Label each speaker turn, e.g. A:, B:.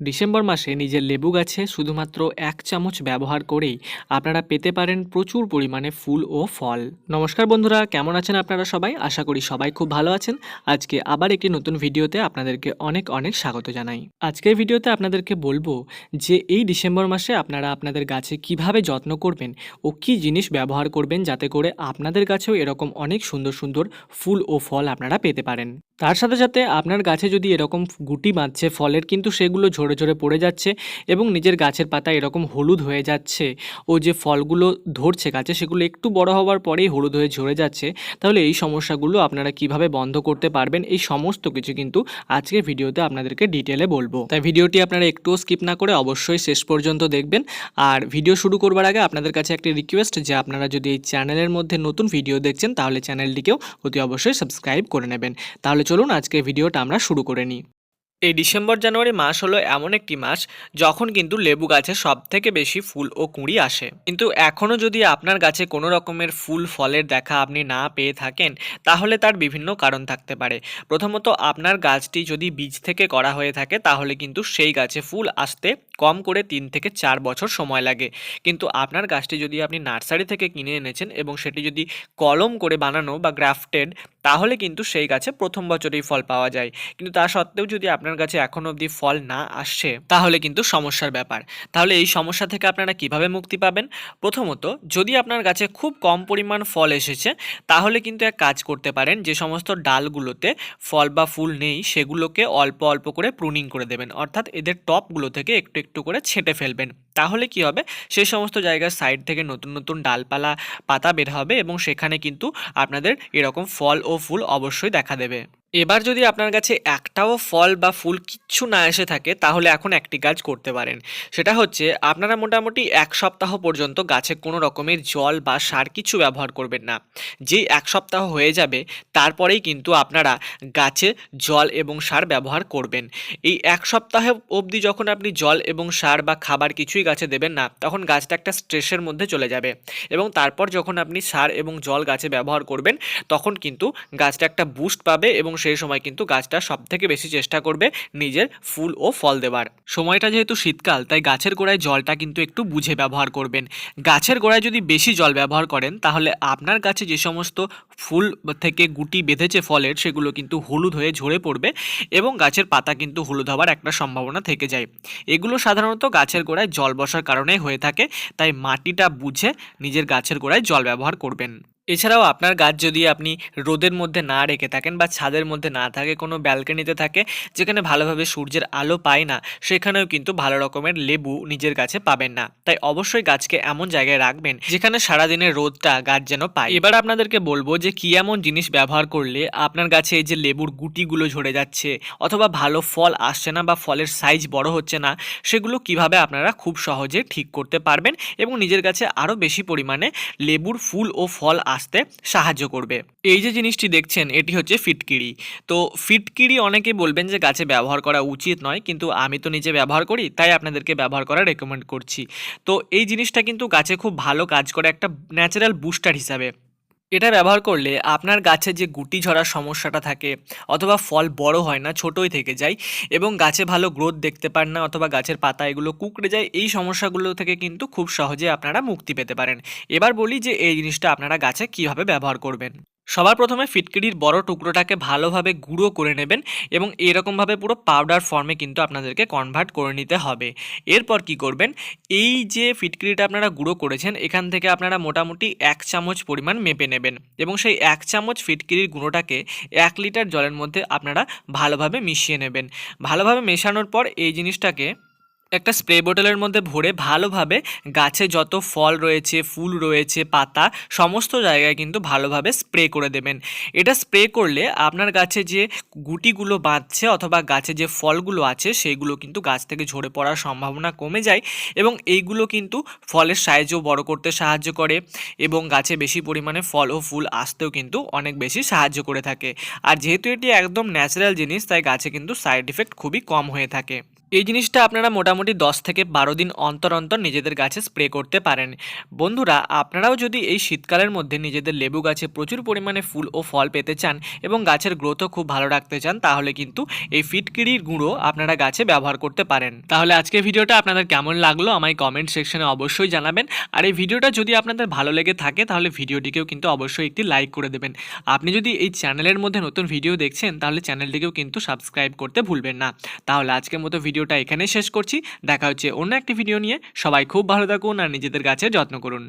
A: December মাসে নিজের লেবু গাছে শুধুমাত্র এক চামচ ব্যবহার করেই আপনারা পেতে পারেন প্রচুর পরিমাণে ফুল ও ফল। নমস্কার বন্ধুরা, কেমন আছেন আপনারা সবাই? আশা করি সবাই খুব ভালো আছেন। আজকে আবার একটি নতুন ভিডিওতে আপনাদেরকে অনেক অনেক স্বাগত জানাই। আজকের ভিডিওতে আপনাদেরকে বলব যে এই ডিসেম্বর মাসে আপনারা আপনাদের গাছে কীভাবে যত্ন করবেন ও কী জিনিস ব্যবহার করবেন যাতে করে আপনাদের গাছেও এরকম অনেক সুন্দর সুন্দর ফুল ও ফল আপনারা পেতে পারেন। তার সাথে সাথে আপনার গাছে যদি এরকম গুটি বাঁধছে ফলের, কিন্তু সেগুলো ঝরে ঝরে পড়ে যাচ্ছে এবং নিজের গাছের পাতা এরকম হলুদ হয়ে যাচ্ছে। ও যে ফলগুলো ধরছে গাছে, সেগুলো একটু বড় হওয়ার পরেই হলুদ হয়ে ঝরে যাচ্ছে। তাহলে এই সমস্যাগুলো আপনারা কীভাবে বন্ধ করতে পারবেন? এই সমস্ত কিছু কিন্তু আজকের ভিডিওতে আপনাদেরকে ডিটেলে বলব। তাই ভিডিওটি আপনারা একটুও স্কিপ না করে অবশ্যই শেষ পর্যন্ত দেখবেন। আর ভিডিও শুরু করবার আগে আপনাদের কাছে একটি রিকোয়েস্ট যে, আপনারা যদি এই চ্যানেলের মধ্যে নতুন ভিডিও দেখছেন, তাহলে চ্যানেলটিকেও অতি অবশ্যই সাবস্ক্রাইব করে নেবেন। তাহলে চলুন আজকে ভিডিওটা আমরা শুরু করে নিই। এই ডিসেম্বর, জানুয়ারি মাস হলো এমন একটি মাস যখন কিন্তু লেবু গাছে সব থেকে বেশি ফুল ও কুঁড়ি আসে। কিন্তু এখনও যদি আপনার গাছে কোনো রকমের ফুল, ফলের দেখা আপনি না পেয়ে থাকেন, তাহলে তার বিভিন্ন কারণ থাকতে পারে। প্রথমত, আপনার গাছটি যদি বীজ থেকে করা হয়ে থাকে, তাহলে কিন্তু সেই গাছে ফুল আসতে কম করে তিন থেকে চার বছর সময় লাগে। কিন্তু আপনার গাছটি যদি আপনি নার্সারি থেকে কিনে এনেছেন এবং সেটি যদি কলম করে বানানো বা গ্রাফটেড, তাহলে কিন্তু সেই গাছে প্রথম বছরেই ফল পাওয়া যায়। কিন্তু তা সত্ত্বেও যদি আপনার গাছে এখনও অবধি ফল না আসছে তাহলে কিন্তু সমস্যার ব্যাপার। তাহলে এই সমস্যা থেকে আপনারা কীভাবে মুক্তি পাবেন? প্রথমত, যদি আপনার গাছে খুব কম পরিমাণ ফল এসেছে, তাহলে কিন্তু এক কাজ করতে পারেন, যে সমস্ত ডালগুলোতে ফল বা ফুল নেই, সেগুলোকে অল্প অল্প করে প্রুনিং করে দেবেন। অর্থাৎ এদের টপগুলো থেকে একটু একটু করে ছেঁটে ফেলবেন। তাহলে কি হবে? সেই সমস্ত জায়গার সাইড থেকে নতুন নতুন ডালপালা, পাতা বের হবে এবং সেখানে কিন্তু আপনাদের এরকম ফল ও ফুল অবশ্যই দেখা দেবে। এবার যদি আপনার কাছে একটাও ফল বা ফুল কিচ্ছু না এসে থাকে, তাহলে এখন একটি কাজ করতে পারেন। সেটা হচ্ছে, আপনারা মোটামুটি এক সপ্তাহ পর্যন্ত গাছে কোনো রকমের জল বা সার কিছু ব্যবহার করবেন না। যেই এক সপ্তাহ হয়ে যাবে, তারপরেই কিন্তু আপনারা গাছে জল এবং সার ব্যবহার করবেন। এই এক সপ্তাহে অবধি যখন আপনি জল এবং সার বা খাবার কিছুই গাছে দেবেন না, তখন গাছটা একটা স্ট্রেসের মধ্যে চলে যাবে। এবং তারপর যখন আপনি সার এবং জল গাছে ব্যবহার করবেন, তখন কিন্তু গাছটা একটা বুস্ট পাবে এবং সেই সময় কিন্তু গাছটা সব থেকে বেশি চেষ্টা করবে নিজের ফুল ও ফল দেওয়ার সময়টা যেহেতু শীতকাল, তাই গাছের গোড়ায় জলটা কিন্তু একটু বুঝে ব্যবহার করবেন। গাছের গোড়ায় যদি বেশি জল ব্যবহার করেন, তাহলে আপনার গাছে যে সমস্ত ফুল থেকে গুটি বেঁধেছে ফলের, সেগুলো কিন্তু হলুদ হয়ে ঝরে পড়বে এবং গাছের পাতা কিন্তু হলুদ হওয়ার একটা সম্ভাবনা থেকে যায়। এগুলো সাধারণত গাছের গোড়ায় জল বসার কারণে হয়ে থাকে, তাই মাটিটা বুঝে নিজের গাছের গোড়ায় জল ব্যবহার করবেন। এছাড়াও আপনার গাছ যদি আপনি রোদের মধ্যে না রেখে থাকেন বা ছাদের মধ্যে না থাকে, কোনো ব্যালকনিতে থাকে, যেখানে ভালোভাবে সূর্যের আলো পায় না, সেখানেও কিন্তু ভালো রকমের লেবু নিজের গাছে পাবেন না। তাই অবশ্যই গাছকে এমন জায়গায় রাখবেন, যেখানে সারাদিনের রোদটা গাছ যেন পায়। এবার আপনাদেরকে বলব যে কি এমন জিনিস ব্যবহার করলে আপনার গাছে এই যে লেবুর গুটিগুলো ঝরে যাচ্ছে, অথবা ভালো ফল আসছে না বা ফলের সাইজ বড় হচ্ছে না, সেগুলো কীভাবে আপনারা খুব সহজে ঠিক করতে পারবেন এবং নিজের কাছে আরও বেশি পরিমাণে লেবুর ফুল ও ফল আসতে সাহায্য করবে। এই যে জিনিসটি দেখছেন, এটি হচ্ছে ফিটকিরি। তো ফিটকিরি অনেকে বলবেন যে গাছে ব্যবহার করা উচিত নয়, কিন্তু আমি তো নিজে ব্যবহার করি, তাই আপনাদেরকে ব্যবহার করা রেকমেন্ড করছি। তো এই জিনিসটা কিন্তু গাছে খুব ভালো কাজ করে একটা ন্যাচারাল বুস্টার হিসাবে। এটা ব্যবহার করলে আপনার গাছে যে গুটি ঝরার সমস্যাটা থাকে অথবা ফল বড় হয় না, ছোটই থেকে যায় এবং গাছে ভালো গ্রোথ দেখতে পান না অথবা গাছের পাতা এগুলো কুকড়ে যায়, এই সমস্যাগুলো থেকে কিন্তু খুব সহজে আপনারা মুক্তি পেতে পারেন। এবার বলি যে এই জিনিসটা আপনারা গাছে কীভাবে ব্যবহার করবেন। সবার প্রথমে ফিটকিরির বড় টুকরোটাকে ভালোভাবে গুঁড়ো করে নেবেন এবং এরকমভাবে পুরো পাউডার ফর্মে কিন্তু আপনাদেরকে কনভার্ট করে নিতে হবে। এরপর কি করবেন? এই যে ফিটকিরিটা আপনারা গুঁড়ো করেছেন, এখান থেকে আপনারা মোটামুটি এক চামচ পরিমাণ মেপে নেবেন এবং সেই এক চামচ ফিটকিরির গুঁড়োটাকে এক লিটার জলের মধ্যে আপনারা ভালোভাবে মিশিয়ে নেবেন। ভালোভাবে মেশানোর পর এই জিনিসটাকে একটা স্প্রে বোতলের মধ্যে ভরে ভালোভাবে গাছে যত ফল রয়েছে, ফুল রয়েছে, পাতা, সমস্ত জায়গায় কিন্তু ভালোভাবে স্প্রে করে দেবেন। এটা স্প্রে করলে আপনার গাছে যে গুটিগুলো বাঁধছে অথবা গাছে যে ফলগুলো আছে সেইগুলো কিন্তু গাছ থেকে ঝরে পড়ার সম্ভাবনা কমে যায় এবং এইগুলো কিন্তু ফলের সাইজও বড় করতে সাহায্য করে এবং গাছে বেশি পরিমাণে ফল ও ফুল আসতেও কিন্তু অনেক বেশি সাহায্য করে থাকে। আর যেহেতু এটি একদম ন্যাচারাল জিনিস, তাই গাছে কিন্তু সাইড ইফেক্ট খুবই কম হয়ে থাকে। এই জিনিসটা আপনারা মোটামুটি দশ থেকে বারো দিন অন্তর অন্তর নিজেদের গাছে স্প্রে করতে পারেন। বন্ধুরা, আপনারাও যদি এই শীতকালের মধ্যে নিজেদের লেবু গাছে প্রচুর পরিমাণে ফুল ও ফল পেতে চান এবং গাছের গ্রোথও খুব ভালো রাখতে চান, তাহলে কিন্তু এই ফিটকিরির গুঁড়ো আপনারা গাছে ব্যবহার করতে পারেন। তাহলে আজকে ভিডিওটা আপনাদের কেমন লাগল আমায় কমেন্ট সেকশনে অবশ্যই জানাবেন। আর এই ভিডিওটা যদি আপনাদের ভালো লেগে থাকে, তাহলে ভিডিওটিকেও কিন্তু অবশ্যই একটি লাইক করে দেবেন। আপনি যদি এই চ্যানেলের মধ্যে নতুন ভিডিও দেখছেন, তাহলে চ্যানেলটিকেও কিন্তু সাবস্ক্রাইব করতে ভুলবেন না। তাহলে আজকের মতো ভিডিওটা এখানে শেষ করছি। দেখা হচ্ছে অন্য একটি ভিডিও নিয়ে। সবাই খুব ভালো থাকুন আর নিজেদের গাছের যত্ন করুন।